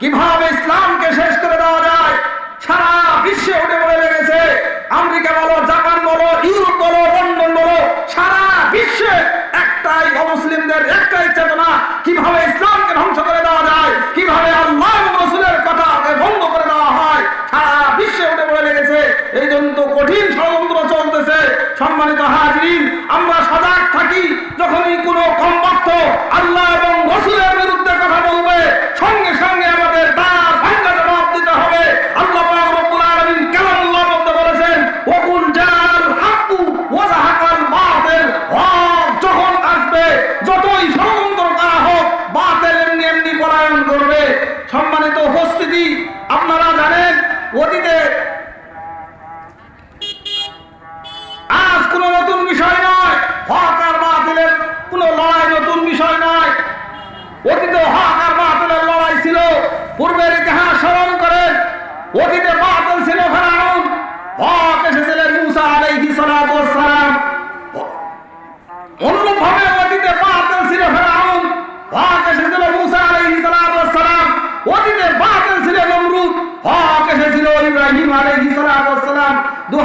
কীভাবে ইসলামকে শেষ করে দেওয়া যায়? সারা বিশ্বে উঠে পড়ে লেগেছে। আমেরিকা বলো, জাপান বলো, ইউরোপ বলো, লন্ডন বলো, সারা বিশ্বে একটাই অমুসলিমদের একটাই চেতনা, কীভাবে ইসলামকে ধ্বংস করে দেওয়া যায়, কীভাবে আল্লাহ রসুলের কথাকে ভঙ্গ করে দেওয়া হয়, সারা বিশ্বে উঠে পড়ে লেগেছে। এই জন্য কঠিন ষড়যন্ত্র চলতেছে। সম্মানিত হাজরিন, আমরা সজাগ থাকি যখনই উপস্থিতি আপনারা জানেন, অতীতে আজ কোনো নতুন বিষয় নয়, হক আর বাতিলের কোনো লড়াই নতুন বিষয় নয়। অতীতে হক আর বাতিলের লড়াই ছিল, পূর্বের ইতিহাস স্মরণ করেন, অতীতে বাতিল ছিল ফেরাউন। হক এসেছিলেন মুসা আলাইহি সালাম অনুরূপ ভাবে অতীতে বাতিল ছিল ফেরাউন হক এসেছিল মুসা আলাইহি সালাতু ওয়াস সালাম অতীতে বাতিল ছিল নমরুদ হক এসেছিল ইব্রাহিম সালাম দু